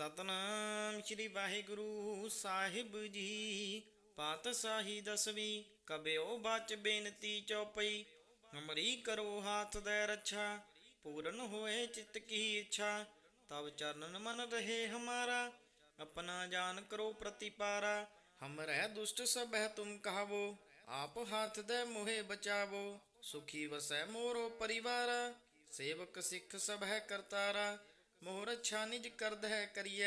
ਸਤਨਾਮ ਸ੍ਰੀ ਵਾਹਿਗੁਰੂ ਸਾਹਿਬ ਜੀ। ਪਾਤਸ਼ਾਹੀ ਦਸਵੀਂ, ਕਬਿਓ ਬਾਚ ਬੇਨਤੀ ਚੌਪਈ। ਅਮਰੀ ਕਰੋ ਹਾਥ ਦੇ ਰੱਛਾ, ਪੂਰਨ ਹੋਏ ਚਿਤ ਕੀ ਇੱਛਾ। ਤਬ ਚਰਨ ਮਨ ਰਹੇ ਹਮਾਰਾ, ਆਪਣਾ ਜਾਨ ਕਰੋ ਪ੍ਰਤੀਪਾਰਾ। ਰਹਿ ਦੁਸ਼ਟ ਸਭੈ ਤੁਮ ਕਹਾਵੋ, ਆਪ ਹੱਥ ਦੇ ਮੋਹੇ ਬਚਾਵੋ। ਸੁਖੀ ਵਸੈ ਮੋਰੋ ਪਰਿਵਾਰ, ਸੇਵਕ ਸਿੱਖ ਸਭੈ ਕਰਤਾਰਾ। مو رچا نج کر دہ کری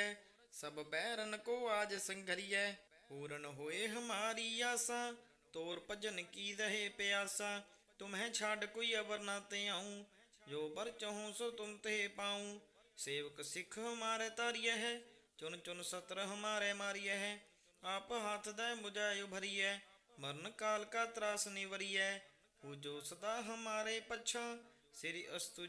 سب بہرن کو آج سنگری ہےاری ہے چن چن ستر ہمارے ماریہ ہے آپ ہاتھ دہ مجھا بھر ہے مرن کال کا تراس نیبری ہو جوستا ہمارے پچھا سری اس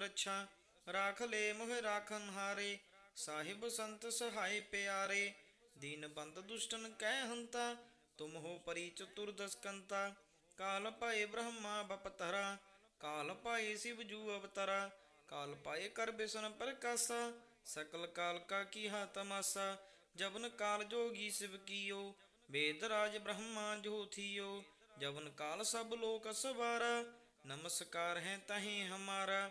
رچھا ਰਾਖ ਲੈ ਮੋਹਿ ਰਾਖਨ ਹਾਰੇ, ਸਾਹਿਬ ਸੰਤ ਸਹਾਈ ਪਿਆਰੇ, ਦੀਨ ਬੰਦ ਦੁਸ਼ਟਨ ਕਹਿ ਹੰਤਾ, ਤੁਮ ਹੋ ਪਰੀ ਚਤੁਰ ਦਸਕੰਤਾ, ਕਾਲ ਭਾਏ ਬ੍ਰਹਮਾ ਬਪਤਰਾ, ਕਾਲ ਭਾਏ ਸਿਵ ਜੂ ਅਵਤਾਰਾ, ਕਾਲ ਪਾਏ ਕਰ ਬਿਸਨ ਪ੍ਰਕਾਸ਼ਾ, ਸਕਲ ਕਾਲ ਕਾ ਕੀਹਾ ਤਮਾਸਾ ਜਵਨ ਕਾਲ ਜੋਗੀ ਸਿਵ ਕੀਓ, ਵੇਦ ਰਾਜ ਬ੍ਰਹਮਾ ਜੋ ਥੀਓ ਜਬਨ ਕਾਲ ਸਭ ਲੋਕ ਸਵਾਰਾ, ਨਮਸਕਾਰ ਹੈ ਤਹੀ ਹਮਾਰਾ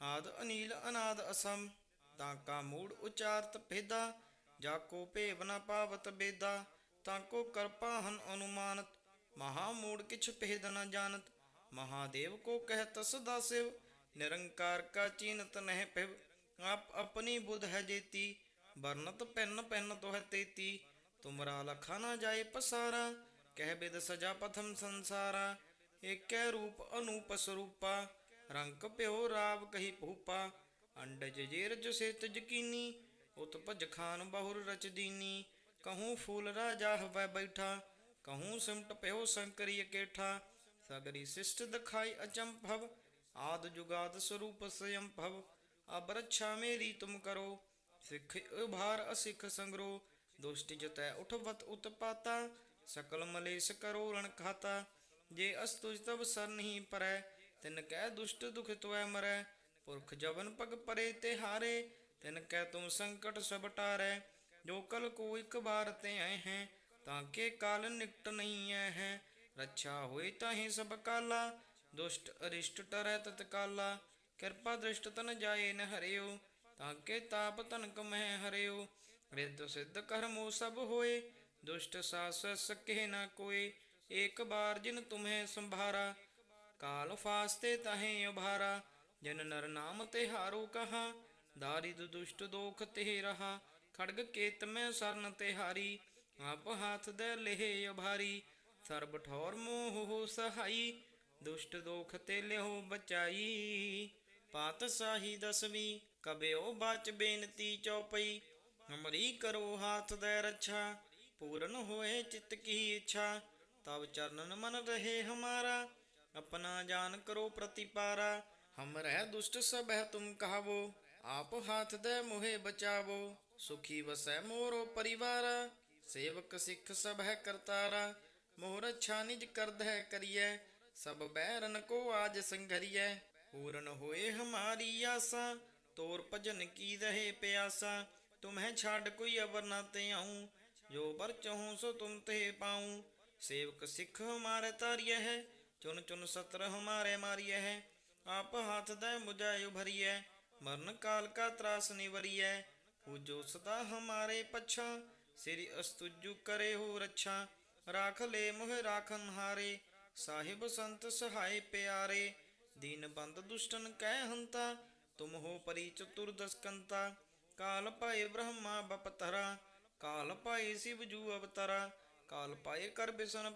ਆਦ ਅਨੀਲ ਅਨਾਦ ਅਸਮ, ਤਾਂ ਕਾ ਮੂੜ ਉਚਾਰਤ ਭੇਦਾ, ਜਾ ਕੋ ਭੇਵ ਨ ਪਾਵਤ ਬੇਦਾ, ਤਾਂ ਕੋ ਕਰਪਾ ਹਨ ਅਨੁਮਾਨਤ, ਮਹਾ ਮੂੜ ਕਿਛ ਭੇਦ ਨ ਜਾਣਤ, ਮਹਾਦੇਵ ਕੋ ਕਹਿਤ ਸਦਾ ਸਿਵ, ਨਿਰੰਕਾਰ ਕਾ ਚੀਨਤ ਨਹਿ ਪਿਵ ਆਪ ਆਪਣੀ ਬੁਧ ਹੈ ਜੇਤੀ, ਵਰਨਤ ਪੈਨ ਪੈਨ ਤੋਹ ਤੇਤੀ, ਤੁਮਰਾ ਲਖਾ ਨਾ ਜਾਏ ਪਸਾਰਾ, ਕਹਿ ਬਿਦ ਸਜਾ ਪਥਮ ਸੰਸਾਰਾ, ਏਕੈ ਰੂਪ ਅਨੂਪ ਸਰੂਪਾ ਰੰਕ ਪਿਓ ਰਾਵ ਕਹੀ ਭੂਪਾ ਅੰਡਜ ਜੇਰਜ ਸੇਤ ਜਕੀਨੀ ਉਤ ਭਜ ਖਾਨ ਬਹੁਰ ਰਚ ਦੀਨੀ। ਕਹੂੰ ਫੂਲ ਰਾਜਾ ਹਵੈ ਬੈਠਾ, ਕਹੂੰ ਸਿਮਟ ਪਿਓ ਸੰਕਰੀ ਕੇਠਾ ਸਗਰੀ ਸਿਸ਼ਟ ਦਿਖਾਈ ਅਚੰਭਵ, ਆਦ ਜੁਗਾਦ ਸਰੂਪ ਸਯੰ ਭਵ ਅਬ ਮੇਰੀ ਤੁਮ ਕਰੋ, ਸਿੱਖ ਉਭਾਰ ਅਸਿੱਖ ਸੰਗਰੋ। ਦੁਸ਼ਟ ਜਤੈ ਉਠਵਤ ਉਤਪਾਤਾ ਸਕਲ ਮਲੇਸ਼ ਕਰੋ ਰਣ ਖਾਤਾ। ਜੇ ਅਸਤੁਜ ਤਬ ਸਰ ਨਹੀਂ ਪਰੈ ਤਿਨ ਕਹਿ ਦੁਸ਼ਟ ਦੁਖ ਤੁਐ ਮਰੈ, ਪੁਰਖ ਜਵਨ ਪਗ ਪਰੇ ਤੇ ਹਾਰੇ, ਤਿਨ ਕਹਿ ਤੁਮ ਸੰਕਟ ਸਭ ਟਾਰੈ, ਜੋ ਕਲ ਕੋ ਇਕ ਬਾਰ ਤੇ ਆਏ ਹੈ, ਤਾਂ ਕੇ ਕਾਲ ਨਿਕਟ ਨਹੀਂ ਆਏ ਹੈ, ਰੱਛਾ ਹੋਏ ਤਾਹੀ ਸਭ ਕਾਲਾ, ਦੁਸ਼ਟ ਅਰਿਸ਼ਟ ਟਰੈ ਤਤਕਾਲਾ ਕਿਰਪਾ ਦ੍ਰਿਸ਼ਟ ਤਨ ਜਾਏ ਨ ਹਰਿਓ, ਤਾਂ ਕੇ ਤਾਪ ਤਨਕ ਮਹਿ ਹਰਿਓ, ਰਿੱਧ ਸਿੱਧ ਕਰਮੋ ਸਭ ਹੋਏ, ਦੁਸ਼ਟ ਸਾਸ ਸਕੇ ਨ ਕੋਏ, ਏਕ ਬਾਰ ਜਿਨ ਤੁਮਹਿ ਸੰਭਾਰਾ ਕਾਲ ਫਾਸਤੇ ਤਹੇ ਉਭਾਰਾ, ਜਨ ਨਰ ਨਾਮ ਤੇ ਹਾਰੋ ਕਹਾ, ਦਾਰਿਦ ਦੁਸ਼ਟ ਦੋਖ ਤੇ ਰਹਾ, ਖੜਗ ਕੇਤ ਮੈਂ ਸਰਨ ਤੇ ਹਾਰੀ ਆਪ ਹਾਥ ਦੇ ਲਹਿ ਉਭਾਰੀ, ਸਰਬ ਠੌਰ ਮੋਹ ਹੋ ਸਹਾਈ, ਦੁਸ਼ਟ ਦੋਖ ਤੇ ਲਿਓ ਬਚਾਈ। ਪਾਤਸ਼ਾਹੀ ਦਸਵੀਂ, ਕਬਿਓ ਬਾਚ ਬੇਨਤੀ ਚੌਪਈ ਹਮਰੀ ਕਰੋ ਹਾਥ ਦੇ ਰੱਛਾ, ਪੂਰਨ ਹੋਏ ਚਿਤ ਕੀ ਇੱਛਾ ਤਬ ਚਰਨਨ ਮਨ ਰਹੇ ਹਮਾਰਾ अपना जान करो प्रतिपारा हम रह दुष्ट सब है तुम कहावो आप हाथ दे मोहे बचावो सुखी वसै मोरो परिवारा सेवक सिख सब है करतारा मोर अच्छा निज करद है करिए सब बैरन को आज संघरिए पूर्ण होए हमारी आशा तोर भजन की रहे प्यासा तुम्हें छाड़ कोई अवर ना ते आऊं जो बर चाहूं सो तुम ते पाऊं सेवक सिख हमारे तारिय है ਚੁਨ ਚੁਨ ਸਤਰ ਹਮਾਰੇ ਮਾਰੀਏ ਹੈ। ਆਪ ਹੱਥ ਦੇ ਮੁਝਾਇ ਉਭਰੀਐ। ਮਰਨ ਕਾਲ ਕਾ ਤਰਾਸ ਨਿਵਰੀਐ। ਹੋ ਜੋ ਸਦਾ ਹਮਾਰੇ ਪਛਾ। ਸ੍ਰੀ ਅਸਤੁਜੂ ਕਰੇ ਹੋ ਰੱਛਾ। ਰਾਖ ਲੈ ਮੋਹ ਰਾਖਨ ਹਾਰੇ ਸਾਹਿਬ ਸੰਤ ਸਹਾਈ ਪਿਆਰੇ। ਦੀਨ ਬੰਦ ਦੁਸ਼ਟਨ ਕਹਿ ਹੰਤਾ। ਤੁਮ ਹੋ ਪਰੀ ਚਤੁਰ ਦਸਕੰਤਾ। ਕਾਲ ਪਾਏ ਬ੍ਰਹਮਾ ਬਪਤਰਾ। ਕਾਲ ਪਾਏ ਸਿਵ ਜੂ ਅਵਤਰਾ। ਕਾਲ ਪਾਏ ਕਰ ਬਿਸਨ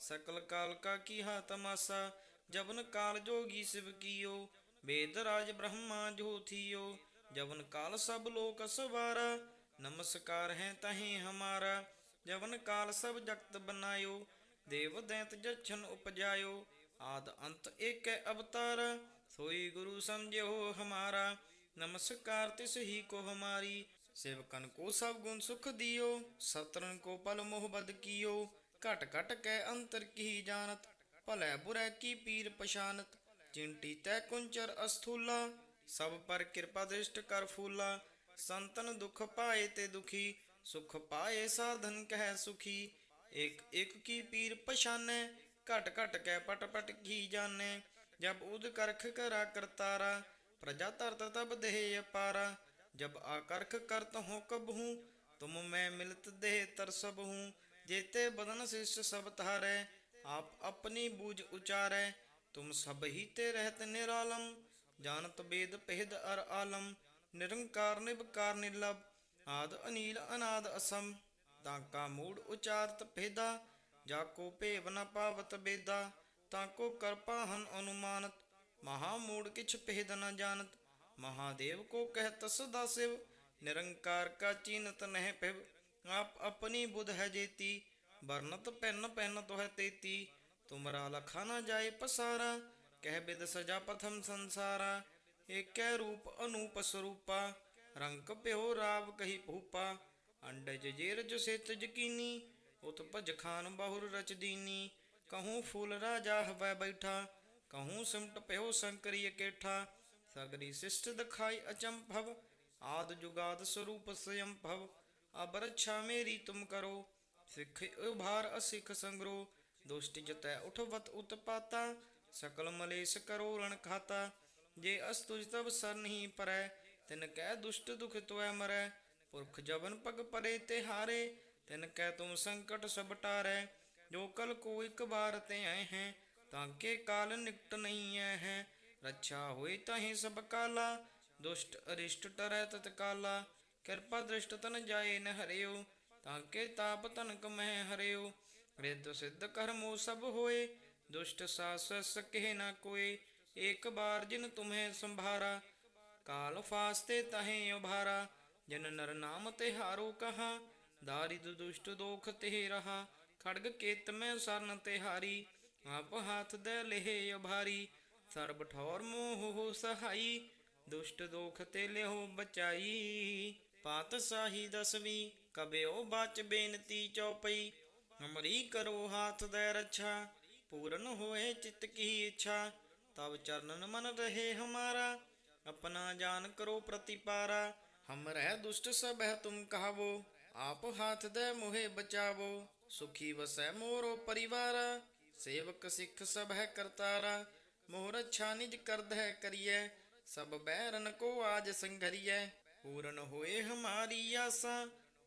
ਸਕਲ ਕਾਲ ਕਾ ਕੀਹਾ ਤਮਾਸਾ ਜਬਨ ਕਾਲ ਜੋਗੀ ਸਿਵ ਕੀਓ, ਵੇਦ ਰਾਜ ਬ੍ਰਹਮਾ ਜੋ ਜਵਨ ਕਾਲ ਸਭ ਲੋਕ ਸਵਾਰਾ, ਨਮਸਕਾਰ ਹੈ ਤਹੀਂ ਹਮਾਰਾ, ਜਵਨ ਕਾਲ ਸਭ ਜਗਤ ਬਨਾਇਓ, ਦੇਵ ਦੈਂਤ ਜਛਨ ਉਪਜਾਇਓ, ਆਦ ਅੰਤ ਏਕੈ ਅਵਤਾਰ, ਸੋਈ ਗੁਰੂ ਸਮਝਿਓ ਹਮਾਰਾ, ਨਮਸਕਾਰ ਤਿਸ ਹੀ ਕੋ ਹਮਾਰੀ, ਸੇਵਕਨ ਕੋ ਸਭ ਗੁਣ ਸੁਖ ਦਿਓ ਸਤਰਨ ਕੋ ਪਲ ਮੋਹ ਬਦ ਕੀਓ ਘਟ ਘਟ ਕੈ ਅੰਤਰ ਕੀ ਜਾਣਤ, ਭਲੇ ਬੁਰੇ ਕੀ ਪੀਰ ਪਛਾਨਤ। ਚਿੰਟੀ ਤੈ ਕੁੰਚਰ ਅਸਥੂਲਾ, ਸਭ ਪਰ ਕਿਰਪਾ ਦ੍ਰਿਸ਼ਟ ਕਰ ਫੂਲਾ। ਸੰਤਨ ਦੁਖ ਪਾਏ ਤੇ ਦੁਖੀ, ਸੁਖ ਪਾਏ ਸਾਧਨ ਕਹਿ ਸੁਖੀ। ਇਕ ਇਕ ਕੀ ਪੀਰ ਪਛਾਨੈ, ਘਟ ਘਟ ਕੈ ਪਟ ਪਟ ਕੀ ਜਾਣੈ। ਜਬ ਉਦ ਕਰਖ ਕਰਾ ਕਰਤਾਰਾ, ਪ੍ਰਜਾ ਤਰਤ ਤਬ ਦੇਹ ਅਪਾਰਾ। ਜਬ ਆਕਰਖ ਕਰਤ ਹੋ ਕਬਹੂ, ਤੁਮ ਮੈਂ ਮਿਲਤ ਦੇਹ ਤਰਸਬ ਹੂੰ ਜੇਤੇ ਬਦਨ ਸਿਸ਼ ਸਭ ਤਾਰੈ ਆਪ ਆਪਣੀ ਬੂਝ ਉਚਾਰੈ, ਤੁਮ ਸਭ ਹੀ ਤੇ ਰਹਿਤ ਨਿਰਾਲਮ, ਜਾਣਤ ਬੇਦ ਪਹਿਦ ਅਰ ਆਲਮ, ਨਿਰੰਕਾਰ ਨਿਬਕਾਰ ਨਿਰਲਭ, ਆਦ ਅਨੀਲ ਅਨਾਦ ਅਸਮ, ਤਾਂ ਕਾ ਮੂੜ ਉਚਾਰਤ ਭੇਦਾ, ਜਾ ਕੋ ਭੇਵ ਨ ਪਾਵਤ ਬੇਦਾ, ਤਾਂ ਕੋ ਕਰਪਾ ਹਨ ਅਨੁਮਾਨਤ, ਮਹਾ ਮੂੜ ਕਿਛ ਭੇਦ ਨ ਜਾਣਤ, ਮਹਾਦੇਵ ਕੋ ਕਹਿਤ ਸਦਾ ਸਿਵ, ਨਿਰੰਕਾਰ ਕਾ ਚੀਨਤ ਨਹਿ ਪਿਵ ਆਪ ਆਪਣੀ ਬੁਧ ਹੈ ਜੇਤੀ, ਵਰਨਤ ਪੈਨ ਪੈਨ ਤੋਹ ਤੇਤੀ। ਤੁਮਰਾ ਲਖਾ ਨ ਜਾਏ ਪਸਾਰਾ, ਕਹਿ ਬਿਦ ਸਜਾ ਪਥਮ ਸੰਸਾਰਾ। ਏਕੈ ਰੂਪ ਅਨੂਪ ਸਰੂਪਾ, ਰੰਗ ਪਿਓ ਰਾਵ ਕਹੀ ਭੂਪਾ। ਅੰਡਜ ਜੇਰਜ ਸਿਤ ਜਕੀਨੀ ਉਤ ਭਜ ਖਾਨ ਬਹੁਰ ਰਚ ਦੀਨੀ। ਕਹੂੰ ਫੂਲ ਰਾਜਾ ਹਵੈ ਬੈਠਾ, ਕਹੂੰ ਸਿਮਟ ਪਿਓ ਸੰਕਰੀ ਇਕੇਠਾ। ਸਗਰੀ ਸਿਸ਼ਟ ਦਿਖਾਈ ਅਚੰਭਵ, ਆਦ ਜੁਗਾਦ ਸਰੂਪ ਸਯੰ ਰੱਛਾ ਮੇਰੀ ਤੁਮ ਕਰੋ, ਸਿੱਖ ਉਭਾਰ ਅਸਿੱਖ ਸੰਗਰੋ, ਦੁਸ਼ਟ ਜਤੈ ਉਠਵਤ ਉਤਪਾਤਾ ਸਕਲ ਮਲੇਸ਼ ਕਰੋ ਰਣ ਖਾਤਾ, ਜੇ ਅਸਤੁਜ ਤਬ ਸਰ ਨਹੀਂ ਪਰੈ, ਤਿਨ ਕਹਿ ਦੁਸ਼ਟ ਦੁਖ ਤੋਐ ਮਰੈ, ਪੁਰਖ ਜਬਨ ਪਗ ਪਰੇ ਤੇ ਹਾਰੇ ਤਿਨ ਕਹਿ ਤੁਮ ਸੰਕਟ ਸਭ ਟਾਰੈ, ਜੋ ਕਲ ਕੋ ਇੱਕ ਵਾਰ ਤੇ ਆਏ ਹੈ, ਤਾਂ ਕੇ ਕਾਲ ਨਿਕਟ ਨਹੀਂ ਐ ਹੈ, ਰੱਛਾ ਹੋਏ ਤਾਹੀ ਸਭ ਕਾਲਾ, ਦੁਸ਼ਟ ਅਰਿਸ਼ਟ ਟਰੈ ਤਤਕਾਲਾ ਕਿਰਪਾ ਦ੍ਰਿਸ਼ਟ ਤਨ ਜਾਏ ਨ ਹਰਿਓ, ਤਾਂ ਕੇ ਤਾਪ ਤਨਕ ਮਹਿ ਹਰਿਓ। ਰਿੱਧ ਸਿੱਧ ਕਰਮੋ ਸਭ ਹੋਏ, ਦੁਸ਼ਟ ਸਾਸ ਸਕਹਿ ਨ ਕੋਏ, ਏਕ ਬਾਰ ਜਿਨ ਤੁਮਹਿ ਸੰਭਾਰਾ। ਕਾਲ ਫਾਸਤੇ ਤਹੇ ਉਭਾਰਾ, ਜਨ ਨਰ ਨਾਮ ਤੇ ਹਾਰੋ ਕਹਾ ਦਾਰਿਦ ਦੁਸ਼ਟ ਦੋਖ ਤੇ ਰਹਾ। ਖੜਗ ਕੇਤ ਮੈਂ ਸਰਨ ਤੇ ਹਾਰੀ ਆਪ ਹਾਥ ਦੇ ਲਹਿ ਉਭਾਰੀ। ਸਰਬ ਠੌਰ ਮੋਹ ਹੋ ਸਹਾਈ, ਦੁਸ਼ਟ ਦੋਖ ਤੇ ਲਿਓ ਬਚਾਈ। ਪਾਤਸ਼ਾਹੀ ਦਸਵੀਂ, ਕਬਿਓ ਬਾਚ ਬੇਨਤੀ ਚੌਪਈ। ਹਮਰੀ ਕਰੋ ਹਾਥ ਦੇ ਰੱਛਾ, ਪੂਰਨ ਹੋਏ ਚਿਤ ਕੀ ਇੱਛਾ। ਤਬ ਚਰਨਨ ਮਨ ਰਹੇ ਹਮਾਰਾ, ਆਪਣਾ ਜਾਨ ਕਰੋ ਪ੍ਰਤੀਪਾਰਾ। ਹਮਰੇ ਦੁਸ਼ਟ ਸਭੈ ਤੁਮ ਕਹਾਵੋ, ਆਪ ਹਾਥ ਦੇ ਮੋਹੇ ਬਚਾਵੋ। ਸੁਖੀ ਵਸੈ ਮੋਰੋ ਪਰਿਵਾਰਾ, ਸੇਵਕ ਸਿੱਖ ਸਭੈ ਕਰਤਾਰਾ। ਮੋਹਰ ਛਾਨਿਜ ਕਰਦਹਿ ਕਰੀਐ, ਸਭ ਬੈਰਨ ਕੋ ਆਜ ਸੰਘਰੀਐ। पूर्ण होए हमारी आशा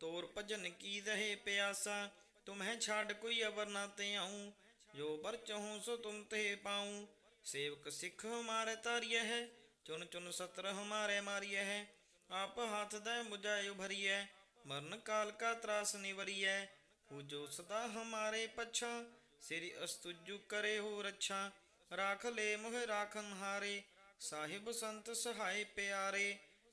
तोर भजन की रहे प्यासा तुम्हें छाड़ कोई अबर ना ते आऊँ जो बर चाहूँ सो तुम ते पाऊँ सेवक सिख हमारे तारिय है चुन चुन सत्र हमारे मारिय है आप हाथ दे मुझे उभरिय मरण काल का त्रास निवरिय पूजो सदा हमारे पच्छा श्री अस्तुजु करे हो रक्षा राख ले मोह राखन हारे साहिब संत सहाय प्यारे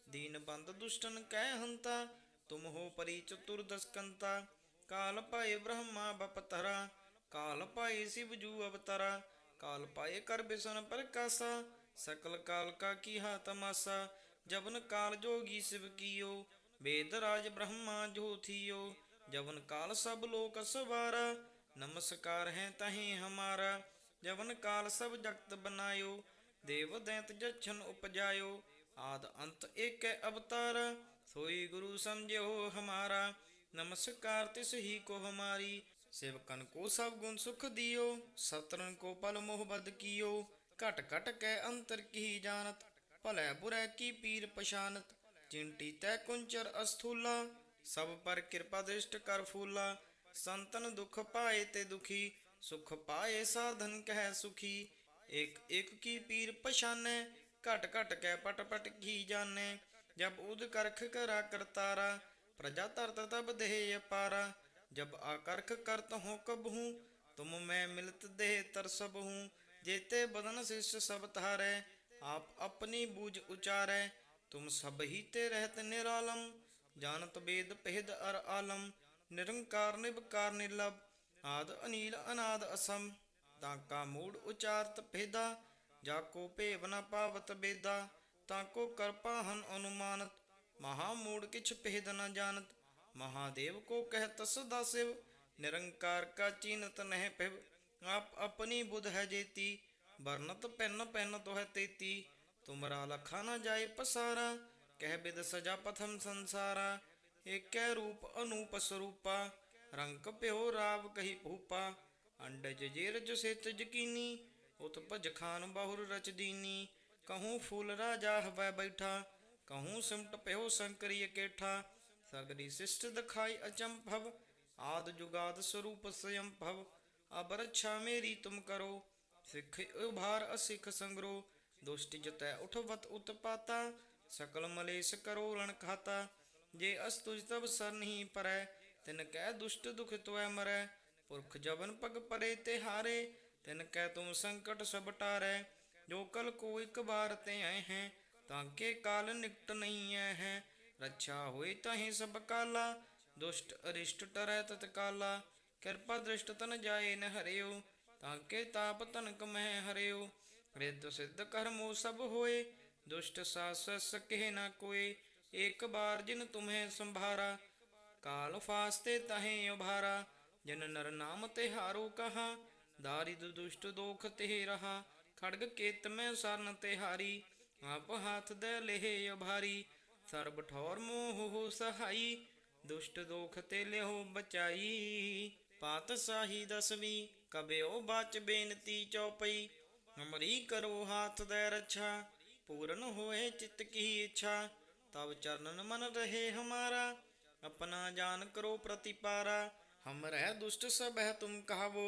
ਦੀਨ ਬੰਦ ਦੁਸ਼ਟਨ ਕਹਿ ਹੰਤਾ, ਤੁਮ ਹੋ ਪਰੀ ਚਤੁਰਦਸਕੰਤਾ ਕਾਲ ਪਾਏ ਬ੍ਰਹਮਾ ਬਪਤਰਾ, ਕਾਲ ਪਾਏ ਸਿਵ ਜੂ ਅਵਤਰਾ। ਕਾਲ ਪਾਏ ਕਰ ਬਿਸਨ ਪ੍ਰਕਾਸਾ, ਸਕਲ ਕਾਲ ਕਾ ਕੀਹਾ ਤਮਾਸਾ। ਜਬਨ ਕਾਲ ਜੋਗੀ ਸਿਵ ਕੀਓ, ਵੇਦ ਰਾਜ ਬ੍ਰਹਮਾ ਜੋ ਥੀਓ। ਜਬਨ ਕਾਲ ਸਭ ਲੋਕ ਸਵਾਰਾ, ਨਮਸਕਾਰ ਹੈ ਤਹੀਂ ਹਮਾਰਾ। ਜਬਨ ਕਾਲ ਸਭ ਜਗਤ ਬਨਾਇਓ, ਦੇਵ ਦੈਂਤ ਜਛਨ ਆਦ ਅੰਤ ਏਕੈ ਅਵਤਾਰ, ਸੋਈ ਗੁਰੂ ਸਮਝਿਓ ਹਮਾਰਾ। ਨਮਸਕਾਰ ਤਿਸ ਹੀ ਕੋ ਹਮਾਰੀ। ਸੇਵਕਨ ਕੋ ਸਭ ਗੁਣ ਸੁਖ ਦਿਓ ਸਤਰਨ ਕੋ ਪਲ ਮੋਹ ਬਦ ਕੀਓ। ਘਟ ਘਟ ਕੈ ਅੰਤਰ ਕੀ ਜਾਣਤ, ਭਲੇ ਬੁਰੇ ਕੀ ਪੀਰ ਪਛਾਨਤ। ਚਿੰਟੀ ਤੈ ਕੁੰਚਰ ਅਸਥੂਲਾ, ਸਭ ਪਰ ਕਿਰਪਾ ਦ੍ਰਿਸ਼ਟ ਕਰ ਫੂਲਾ। ਸੰਤਨ ਦੁਖ ਪਾਏ ਤੇ ਦੁਖੀ, ਸੁਖ ਪਾਏ ਸਾਧਨ ਕਹਿ ਸੁਖੀ। ਇੱਕ ਇੱਕ ਕੀ ਪੀਰ ਪਛਾਨੈ ਘਟ ਘਟ ਕੇ ਪਟ ਪਟ ਕੀ ਜਾਣੈ, ਜਬ ਉਦ ਕਰਖ ਕਰਾ ਕਰਤਾਰਾ, ਪ੍ਰਜਾ ਤਰਤ ਤਬ ਦੇਹ ਅਪਾਰਾ, ਜਬ ਆਕਰਖ ਕਰਤ ਹੋ ਕਬਹੂ, ਤੁਮ ਮੈਂ ਮਿਲਤ ਦੇਹ ਤਰਸਬ ਹੂੰ ਜੇਤੇ ਬਦਨ ਸਿਸ਼ ਸਭ ਤਾਰੈ ਆਪ ਆਪਣੀ ਬੂਝ ਉਚਾਰੈ, ਤੁਮ ਸਭ ਹੀ ਤੇ ਰਹਿਤ ਨਿਰਾਲਮ ਜਾਨਤ ਬੇਦ ਪਹਿਦ ਅਰ ਆਲਮ, ਨਿਰੰਕਾਰ ਨਿਭਕਾਰ ਨਿਰਲਭ, ਆਦ ਅਨੀਲ ਅਨਾਦ ਅਸਮ, ਤਾਂ ਕਾ ਮੂੜ ਉਚਾਰਤ ਭੇਦਾ ਜਾ ਕੋ ਭੇਵ ਨ ਪਾਵਤ ਬੇਦਾ, ਤਾਂ ਕੋ ਕਰਪਾ ਹਨ ਅਨੁਮਾਨਤ। ਮਹਾ ਮੂੜ ਕਿਛ ਭੇਦ ਨ ਜਾਣਤ, ਮਹਾਦੇਵ ਕੋ ਕਹਿਤ ਸਦਾ ਸਿਵ। ਨਿਰੰਕਾਰ ਕਾ ਚੀਨਤ ਨਹਿ ਪਿਵ ਆਪ ਆਪਣੀ ਬੁਧ ਹੈ ਜੇਤੀ। ਵਰਨਤ ਪੈਨ ਪੈਨ ਤੋ ਹੈ ਤੇਤੀ, ਤੁਮਰਾ ਲਖਾ ਨ ਜਾਏ ਪਸਾਰਾ। ਕਹਿ ਬਿਦ ਸਜਾ ਪਥਮ ਸੰਸਾਰਾ, ਏਕੈ ਰੂਪ ਅਨੂਪ ਸਰੂਪਾ। ਰੰਗ ਪਿਓ ਰਾਵ ਕਹੀ ਭੂਪਾ, ਅੰਡਜ ਜੇਰਜ ਸਿਤ ਜਕੀਨੀ ਉਤ ਭਜ ਖਾਨ ਬਹੁਰ ਰਚ ਦੀਨੀ, ਕਹੂੰ ਫੂਲ ਰਾਜਾ ਹਵੈ ਬੈਠਾ, ਕਹੂੰ ਸਿਮਟ ਪਿਓ ਸੰਕਰੀ ਕੇਠਾ ਸਗਰੀ ਸਿਸ਼ਟ ਦਿਖਾਈ ਅਚੰਭਵ, ਆਦ ਜੁਗਾਦ ਸਰੂਪ ਸਯੰ ਭਵ ਅਬ ਮੇਰੀ ਤੁਮ ਕਰੋ, ਸਿੱਖ ਉਭਾਰ ਅਸਿਖ ਸੰਗਰੋ, ਦੁਸ਼ਟ ਜਤੈ ਉਠਵਤ ਉਤਪਾਤਾ, ਸਕਲ ਮਲੇਸ਼ ਕਰੋ ਰਣ ਖਾਤਾ, ਜੇ ਅਸਤੁਜ ਤਬ ਸਰ ਪਰੈ, ਤਿਨ ਕਹਿ ਦੁਸ਼ਟ ਦੁਖ ਤੋਇ ਮਰੈ, ਪੁਰਖ ਜਵਨ ਪਗ ਪਰੇ ਤੇ ਹਾਰੇ ਤਿਨ ਕਹਿ ਤੁਮ ਸੰਕਟ ਸਭ ਟਾਰੈ, ਜੋ ਕਲ ਕੋ ਇੱਕ ਬਾਰ ਤੇ ਆਏ ਹੈ, ਤਾਂ ਕੇ ਕਾਲ ਨਿਕਟ ਨਹੀਂ ਆਏ ਹੈ। ਰੱਛਾ ਹੋਈ ਤਹੀਂ ਸਭ ਕਾਲਾ, ਦੁਸ਼ਟ ਅਰਿਸ਼ਟ ਟਰੈ ਤਤ ਕਿਰਪਾ ਦ੍ਰਿਸ਼ਟ ਤਨ ਜਾਏ ਨ ਹਰਿਓ, ਤਾਂ ਕੇ ਤਾਪ ਤਨਕ ਮਹਿ ਹਰਿਓ। ਰਿੱਧ ਸਿੱਧ ਕਰਮੋ ਸਭ ਹੋਏ, ਦੁਸ਼ਟ ਸਾਸ ਸਕਹਿ ਨਾ ਕੋਏ। ਇੱਕ ਬਾਰ ਜਿਨ ਤੁਮਹਿ ਸੰਭਾਰਾ, ਕਾਲ ਫਾਸਤੇ ਤਹੇ ਉਭਾਰਾ। ਜਨ ਨਰ ਨਾਮ ਤੇ ਹਾਰੋ ਕਹਾ ਦਾਰਿਦ ਦੁਸ਼ਟ ਦੋਖ ਤੇ ਰਹਾ ਖੜਗ ਕੇਤ ਮੈਂ ਸਰਨ ਤੇ ਹਾਰੀ ਆਪ ਹਾਥ ਦੇ ਲਹਿ ਉਭਾਰੀ ਸਰਬ ਠੌਰ ਮੋਹ ਹੋ ਸਹਾਈ ਦੁਸ਼ਟ ਦੋਖ ਤੇ ਲਿਓ ਬਚਾਈ ਪਾਤ ਸਾਹੀ ਦਸਵੀਂ ਕਬਿਓ ਬਾਚ ਬੇਨਤੀ ਚਉਪਈ ਹਮਰੀ ਕਰੋ ਹਾਥ ਦੇ ਰੱਛਾ ਪੂਰਨ ਹੋਏ ਚਿਤ ਕੀ ਇੱਛਾ ਤਬ ਚਰਨਨ ਮਨ ਰਹੇ ਹਮਾਰਾ अपना जान करो प्रतिपारा हम रह दुष्ट सब है तुम कहावो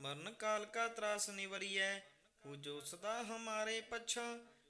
ਮਰਨ ਕਾਲ ਕਾ ਤਰਾਸ ਨਿਵਰੀਐ ਹੋ ਸਦਾ ਹਮਾਰੇ ਪਛਾ,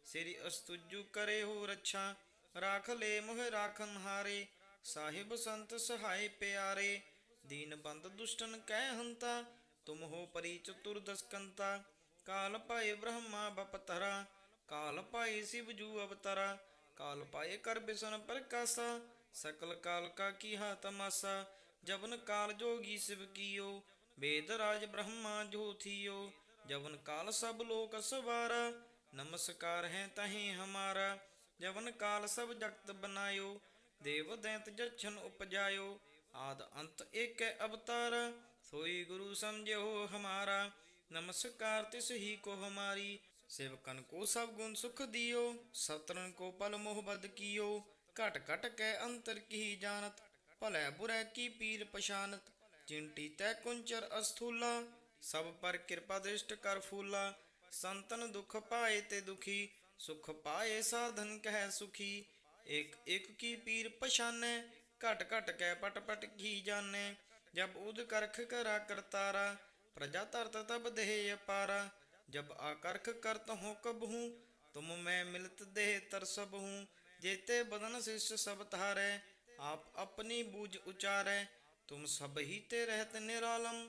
ਸ੍ਰੀ ਅਸਤੁਜੂ ਕਰੇ ਹੋ ਰੱਛਾ। ਰਾਖ ਲੈ ਮੋਹਿ ਰਾਖਨ ਹਾਰੇ ਸਾਹਿਬ ਸੰਤ ਸਹਾਈ ਪਿਆਰੇ। ਦੀਨ ਬੰਦ ਦੁਸ਼ਟਨ ਕਹਿ ਹੰਤਾ, ਤੁਮ ਹੋ ਪਰੀ ਚਤੁਰ ਦਸਕੰਤਾ। ਕਾਲ ਪਾਏ ਬ੍ਰਹਮਾ ਬਪਤਰਾ ਕਾਲ ਪਾਏ ਸਿਵ ਜੂ ਅਵਤਾਰਾ। ਕਾਲ ਪਾਏ ਕਰ ਬਿਸਨ ਪ੍ਰਕਾਸ਼ਾ, ਸਕਲ ਕਾਲ ਕਾ ਕੀਹਾ ਤਮਾਸਾ ਜਵਨ ਕਾਲ ਜੋਗੀ ਸਿਵ ਕੀਓ ਵੇਦ ਰਾਜ ਬ੍ਰਹਮਾ ਜੋਥਿਓ ਜਵਨ ਕਾਲ ਸਭ ਲੋਕ ਸਵਾਰਾ। ਨਮਸਕਾਰ ਹੈ ਤਹੀਂ ਹਮਾਰਾ, ਜਵਨ ਕਾਲ ਸਭ ਜਗਤ ਬਨਾਇਓ। ਦੇਵ ਦੈਂਤ ਜਛਨ ਉਪਜਾਇਓ, ਆਦ ਅੰਤ ਏਕੈ ਅਵਤਾਰ। ਸੋਈ ਗੁਰੂ ਸਮਝਿਓ ਹਮਾਰਾ, ਨਮਸਕਾਰ ਤਿਸ ਹੀ ਕੋ ਹਮਾਰੀ। ਸੇਵਕਨ ਕੋ ਸਭ ਗੁਣ ਸੁਖ ਦਿਓ ਸਤਰਨ ਕੋ ਪਲ ਮੋਹ ਬਦ ਕੀਓ। ਘਟ ਘਟ ਕੈ ਅੰਤਰ ਕੀ ਜਾਣਤ, ਭਲੇ ਬੁਰੇ ਕੀ ਪੀਰ ਪਛਾਨਤ। ਚਿੰਟੀ ਤੈ ਕੁੰਚਰ ਅਸਥੂਲਾ, ਸਭ ਪਰ ਕਿਰਪਾ ਦ੍ਰਿਸ਼ਟ ਕਰ ਫੂਲਾ। ਸੰਤਨ ਦੁਖ ਪਾਏ ਤੇ ਦੁਖੀ, ਸੁਖ ਪਾਏ ਸਾਧਨ ਕਹਿ ਸੁਖੀ। ਇਕ ਇਕ ਕੀ ਪੀਰ ਪਛਾਨੈ, ਘਟ ਘਟ ਕੈ ਪਟ ਪਟ ਕੀ ਜਾਣੈ। ਜਬ ਉਦ ਕਰਖ ਕਰਾ ਕਰਤਾਰਾ, ਪ੍ਰਜਾ ਤਰਤ ਤਬ ਦੇਹ ਅਪਾਰਾ। ਜਬ ਆ ਕਰਖ ਕਰਤ ਹੂੰ ਕਬਹੂ, ਤੁਮ ਮੈਂ ਮਿਲਤ ਦੇਹ ਤਰਸਬ ਹੂੰ ਜੇਤੇ ਬਦਨ ਸਿਸ਼ ਸਭ ਤਾਰੈ ਆਪ ਆਪਣੀ ਬੂਝ ਉਚਾਰੈ। तुम सब ही ते रहत निरालम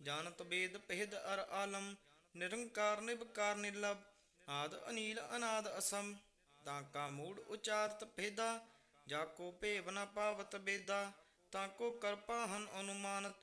जानत वेद पहद अर आलम निरंकार निबकार निर्लभ आद अनील अनाद असम ताका मूड उचारत भेदा जाको ਭੇਵ ਨ ਪਾਵਤ ਬੇਦਾ ਤਾਕੋ ਕਰਪਾ ਹਨ ਅਨੁਮਾਨਤ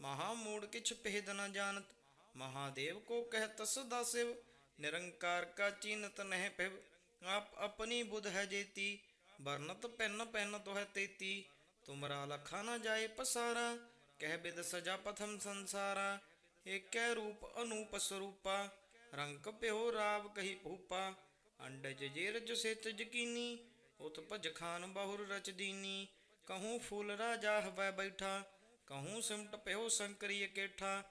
ਮਹਾ ਮੂੜ ਕਿਛ ਭੇਦ ਨ ਜਾਣਤ ਮਹਾਦੇਵ ਕੋ ਕਹਿਤ ਸਦਾ ਸਿਵ ਨਿਰੰਕਾਰ ਕਾ ਚੀਨਤ ਨਹਿ ਪਿਵ ਆਪ ਆਪਣੀ ਬੁਧ ਹੈ ਜੇਤੀ ਵਰਨਤ ਪੈਨ ਪੈਨ ਤੋ ਹੈ ਤੇਤੀ ਤੁਮਰਾ ਲਖਾ ਨ ਜਾਏ ਪਸਾਰਾ, ਕਹਿ ਬਿਦ ਸਜਾ ਪਥਮ ਸੰਸਾਰਾ, ਏਕੈ ਰੂਪ ਅਨੂਪ ਸਰੂਪਾ, ਰੰਗ ਪਿਓ ਰਾਵ ਕਹੀ ਭੂਪਾ, ਅੰਡਜ ਜੇਰਜ ਸਿਤ ਜਕੀਨੀ, ਉਤ ਭਜ ਖਾਨ ਬਹੁਰ ਰਚ ਦੀਨੀ, ਕਹੂੰ ਫੂਲ ਰਾਜਾ ਹਵੈ ਬੈਠਾ, ਕਹੂੰ ਸਿਮਟ ਪਿਓ ਸੰਕਰੀ ਇਕੇਠਾ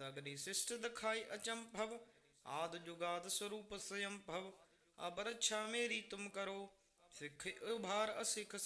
ਸਗਰੀ ਸਿਸ਼ਟ ਦਖਾਈ ਅਚੰਭਵ, ਆਦ ਜੁਗਾਦ ਸਰੂਪ ਸਯੰਭਵ ਅਬ ਰੱਛਾ ਮੇਰੀ ਤੁਮ ਕਰੋ, ਸਿੱਖ ਉਭਾਰ ਅਸਿਖ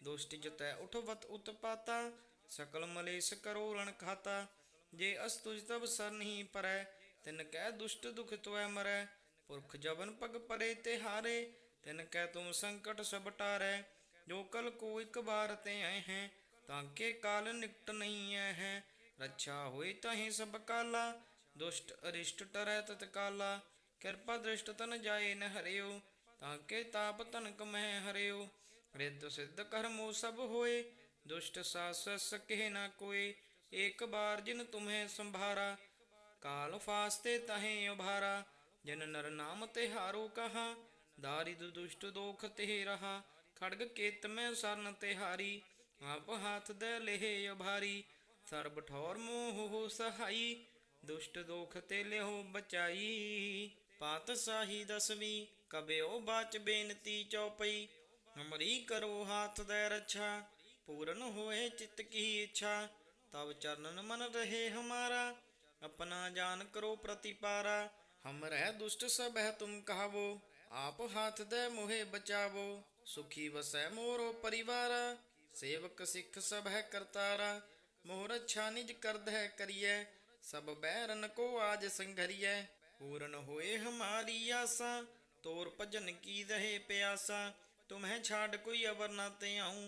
ਸੰਗਰੋ ਦੁਸ਼ਟ ਜਤੈ ਉਠਵਤ ਉਤਪਾਤਾ ਸਕਲ ਮਲੇਸ਼ ਕਰੋ ਰਣ ਖਾਤਾ। ਜੇ ਅਸਤੁਜ ਤਬ ਸਰ ਨਹੀਂ ਪਰੈ, ਤਿਨ ਕਹਿ ਦੁਸ਼ਟ ਦੁਖ ਤੋਐ ਮਰੈ। ਪੁਰਖ ਜਵਨ ਪਗ ਪਰੇ ਤੇ ਹਾਰੇ, ਤਿਨ ਕਹਿ ਤੁਮ ਸੰਕਟ ਸਭ ਟਾਰੈ। ਜੋ ਕਲ ਕੋ ਇਕ ਬਾਰ ਤੇ ਆਏ ਹੈ, ਤਾਂ ਕੇ ਕਾਲ ਨਿਕਟ ਨਹੀਂ ਐ ਹੈ। ਰੱਛਾ ਹੋਈ ਤਹੀਂ ਸਭ ਕਾਲਾ, ਦੁਸ਼ਟ ਅਰਿਸ਼ਟ ਟਰੈ ਤਤ ਕਾਲਾ। ਕਿਰਪਾ ਦ੍ਰਿਸ਼ਟ ਤਨ ਜਾਏ ਨ ਹਰਿਓ, ਤਾਂ ਕੇ ਤਾਪ ਤਨਕ ਮਹਿ ਹਰਿਓ। ਰਿੱਧ ਸਿੱਧ ਕਰਮੋ ਸਭ ਹੋਏ, ਦੁਸ਼ਟ ਸਾਸ ਸਕਹਿ ਨਾ ਕੋਏ ਇੱਕ ਬਾਰ ਜਿਨ ਤੁਮਹਿ ਸੰਭਾਰਾ, ਕਾਲ ਫਾਸਤੇ ਤਹੇ ਉਭਾਰਾ, ਜਿਨ ਨਰ ਨਾਮ ਤੇ ਹਾਰੋ ਕਹਾ, ਦਾਰਿਦ ਦੁਸ਼ਟ ਦੋਖ ਤੇ ਰਹਾ, ਖੜਗ ਕੇਤ ਮੈਂ ਸਰਨ ਤੇ ਹਾਰੀ, ਆਪ ਹਾਥ ਦੇ ਲੇਹ ਉਭਾਰੀ, ਸਰਬ ਠੌਰ ਮੋਹ ਹੋ ਸਹਾਈ, ਦੁਸ਼ਟ ਦੋਖ ਤੇ ਲਿਓ ਬਚਾਈ, ਪਾਤ ਸਾਹੀ ਦਸਵੀਂ, ਕਬਿਓ ਬਾਚ ਬੇਨਤੀ ਚਉਪਈ ਹਮਰੀ ਕਰੋ ਹਾਥ ਦੇ ਰੱਛਾ, ਪੂਰਨ ਹੋਏ ਚਿਤ ਕੀ ਇੱਛਾ ਤਬ ਚਰਨਨ ਮਨ ਰਹੇ ਹਮਾਰਾ, ਆਪਣਾ ਜਾਨ ਕਰੋ ਪ੍ਰਤੀਪਾਰਾ ਹਮ ਰਹਿ ਦੁਸ਼ਟ ਸਭੈ ਤੁਮ ਕਹਾਵੋ, ਆਪ ਹੱਥ ਦੇ ਮੋਹੇ ਬਚਾਵੋ, ਸੁਖੀ ਵਸੈ ਮੋਰੋ ਪਰਿਵਾਰਾ, ਸੇਵਕ ਸਿੱਖ ਸਭੈ ਕਰਤਾਰਾ, ਮੋਹਰ ਅੱਛਾ ਨਿਜ ਕਰਦਹਿ ਕਰੀਐ, ਸਭ ਬੈਰਨ ਕੋ ਆਜ ਸੰਘਰੀਐ, ਪੂਰਨ ਹੋਏ ਹਮਾਰੀ ਆਸਾ, ਤੋਰ ਭਜਨ ਕੀ ਰਹੇ ਪਿਆਸਾ तुम्हें छाड़ कोई अवर न ते आऊं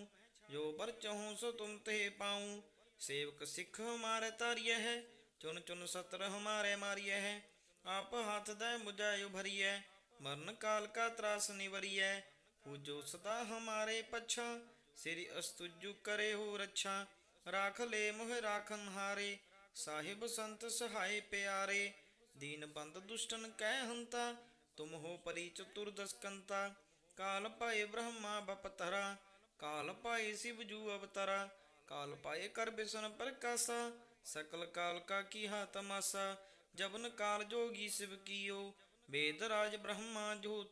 जो बर चाहूं सो तुम ते पाऊं सेवक सिख हमारे तारिय है ਚੁਨ ਚੁਨ ਸਤਰ ਹਮਾਰੇ ਮਾਰੀਐ ਹੈ ਆਪ ਹੱਥ ਦੇ ਮੁਜਾਇ ਭਰੀਐ ਮਰਨ ਕਾਲ ਕਾ ਤਰਾਸ ਨਿਵਰੀਐ ਪੂਜੋ ਸਦਾ ਹਮਾਰੇ ਪਛਾ ਸ੍ਰੀ ਅਸਤੁਜੂ ਕਰੇ ਹੋ ਰੱਛਾ ਰਾਖ ਲੈ ਮੋਹ ਰਾਖਨ ਹਾਰੇ ਸਾਹਿਬ ਸੰਤ ਸਹਾਈ ਪਿਆਰੇ ਦੀਨ ਬੰਦ ਦੁਸ਼ਟਨ ਕਹਿ ਹੰਤਾ ਤੁਮ ਹੋ ਪਰੀ ਚਤੁਰਦਸਕੰਤਾ ਕਾਲ ਪਾਏ ਬ੍ਰਹਮਾ ਬਪਤਰਾ, ਕਾਲ ਪਾਏ ਸਿਵ ਜੂ ਅਵਤਰਾ, ਕਾਲ ਪਾਏ ਕਰ ਬਿਸਨ ਪ੍ਰਕਾਸ਼ਾ, ਸਕਲ ਕਾਲ ਕਾ ਕੀਹਾ ਤਮਾਸਾ ਜਬਨ ਕਾਲ ਜੋਗੀ ਸਿਵ ਕੀਓ, ਵੇਦ ਰਾਜ ਬ੍ਰਹਮਾ ਜੋ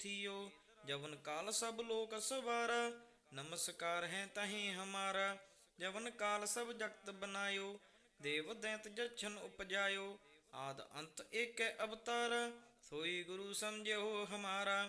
ਜਵਨ ਕਾਲ ਸਭ ਲੋਕ ਸਵਾਰਾ, ਨਮਸਕਾਰ ਹੈ ਤਹੀਂ ਹਮਾਰਾ, ਜਵਨ ਕਾਲ ਸਭ ਜਗਤ ਬਨਾਇਓ, ਦੇਵ ਦੈਂਤ ਜਛਨ ਉਪਜਾਇਓ, ਆਦ ਅੰਤ ਏਕੈ ਅਵਤਾਰ, ਸੋਈ ਗੁਰੂ ਸਮਝਿਓ ਹਮਾਰਾ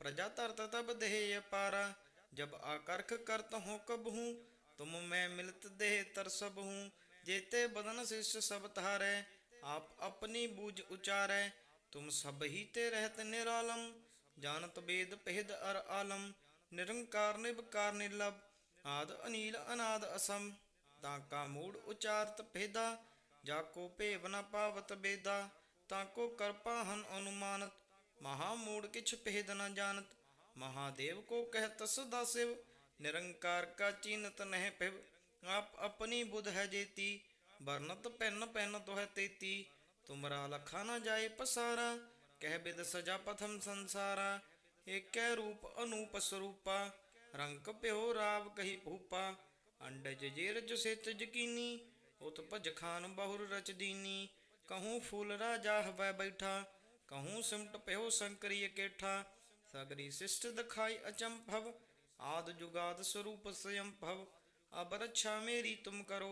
प्रजा तरत तब देह अपारा जब आकर्ख करत हो कब हूँ तुम मैं मिलत देह तर सब हूँ जेते बदन शिष्य सब तारे आप अपनी बूझ उचारे तुम सब ही ते रहत निरालम जानत वेद भेद अर आलम निरंकार निबकार निर्लभ आद अनील अनाद असम ताका मूड उचारत भेदा जाको भेव न पावत बेदा ताको करपा हन अनुमानत महामूड किछ भेद न जानत महादेव को कहत सदा शिव निरंकार का चीनत नह पिव आप अपनी बुध है जेती बरनत पेन पेन तो है तेती तुमरा लखा न जाए पसारा कह बिद सजा पथम संसारा एक रूप अनूप स्वरूपा रंग प्यो राव कही भूपा अंडज जेरज सेत जकीनी उत भज खान बहुर रच दीनी कहूँ फूल राजा हवै बैठा કહું સિમટ પહેઓ શંકરીય કેઠા સગરી શિષ્ટ દખાઈ અચંભવ આદ જુગાદ સ્વરૂપ સ્વયં ભવ અપરચ્છા મેરી તુમ કરો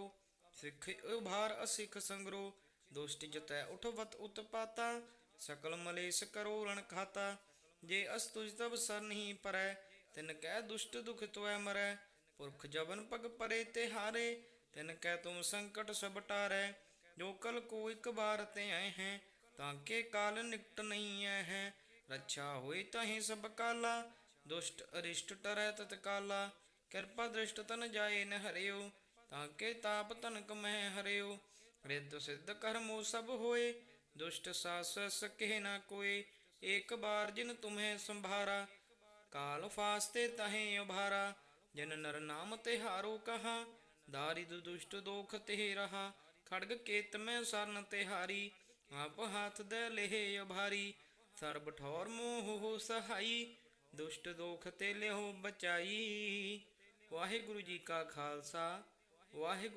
સિખ ઉભાર અસિખ સંગ્રો દોષ્ટિ જતય ઉઠવત ઉતપાતા ਸਕਲ ਮਲੇਸ਼ ਕਰੋ ਰਣ ਖਾਤਾ ਜੇ ਅਸ ਤੁਜ ਤਬ ਸਰ ਨਹੀਂ ਪਰੈ ਤਿਨ ਕਹਿ ਦੁਸ਼ਟ ਦੁਖ ਤੋਐ ਮਰੈ ਪੁਰਖ ਜਵਨ ਪਗ ਪਰੇ ਤੇ ਹਾਰੇ ਤਿਨ ਕਹਿ ਤੁਮ ਸੰਕਟ ਸਭ ਟਾਰੈ ਜੋ ਕਲ ਕੋ ਇੱਕ ਬਾਰ ਤੇ ਆਏ ਹੈ ਤਾਂ ਕੇ ਕਾਲ ਨਿਕਟ ਨਹੀਂ ਹੈ। ਰੱਛਾ ਹੋਈ ਤਹੀਂ ਸਭ ਕਾਲਾ। ਦੁਸ਼ਟ ਅਰਿਸ਼ਟ ਟਰੈ ਤਤਕਾਲਾ ਕਿਰਪਾ ਦ੍ਰਿਸ਼ਟ ਤਨ ਜਾਏ ਨ ਹਰਿਓ। ਤਾਂ ਕੇ ਤਾਪ ਤਨਕ ਮਹਿ ਹਰਿਓ। ਰਿੱਧ ਸਿੱਧ ਕਰਮੋ ਸਭ ਹੋਏ। ਦੁਸ਼ਟ ਸਾਸ ਸਕਹਿ ਨਾ ਕੋਏ। ਇੱਕ ਬਾਰ ਜਿਨ ਤੁਮਹਿ ਸੰਭਾਰਾ। ਕਾਲ ਫਾਸਤੇ ਤਹੇ ਉਭਾਰਾ। ਜਿਨ ਨਰ ਨਾਮ ਤੇ ਹਾਰੋ ਕਹਾ। ਦਾਰਿਦ ਦੁਸ਼ਟ ਦੋਖ ਤੇ ਰਹਾ। ਖੜਗ ਕੇਤ ਮੈਂ ਸਰਨ ਤੇ ਹਾਰੀ ਆਪ ਹੱਥ ਦੇ ਲਹਿ ਅਭਾਰੀ ਸਰਬ ਠੌਰ ਮੋਹ ਹੋ ਸਹਾਈ, ਦੁਸ਼ਟ ਦੋਖ ਤੇ ਲਿਓ ਬਚਾਈ। ਵਾਹਿਗੁਰੂ ਜੀ ਕਾ ਖਾਲਸਾ, ਵਾਹਿਗੁਰੂ